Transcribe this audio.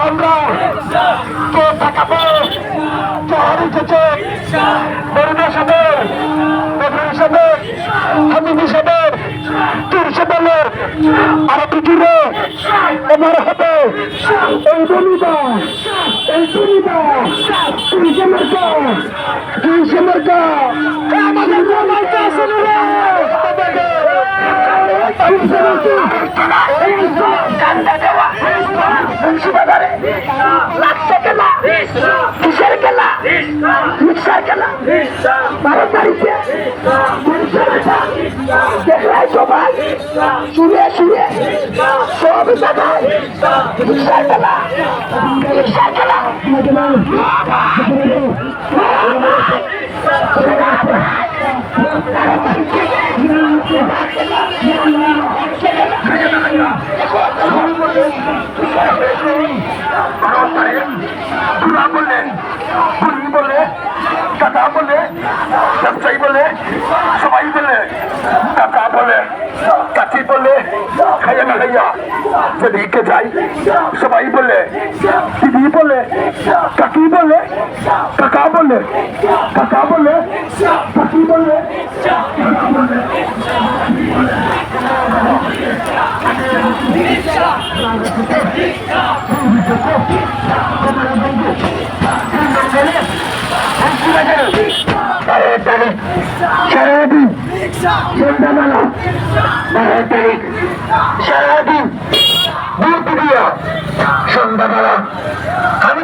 আমরা কে থাকাবো শহর উঠেছে পরিবেশ হবে বদল হিসাবে হামিদ হিসাবে তুর হিসাবে আর পৃথিবী এবার হবে এই বলিবা এই বলিবা তুলসে মার্কা তুলসে মার্কা আমাদের মার্কা শুনে রে মুন্সিবাজারে লাখশো কেলা কিসের কেলা রিক্সার কেলা বারো তারিখে দেখলাই সবাই শুনে শুনে সব জায়গায় রিক্সার বুড়া বলে বুড়ি বলে কাকা বলে ব্যবসায়ী বলে সবাই বলে। কাকা বলে কাকি বলে খাইয়া না খাইয়া যেদিকে যাই সবাই বলে দিদি বলে কাকি বলে কাকা বলে কাকা বলে কাকি বলে সারাদিন সন্ধ্যাবেলা বারো তারিখ সারাদিন দুপুরিয়া সন্ধ্যাবেলা আমি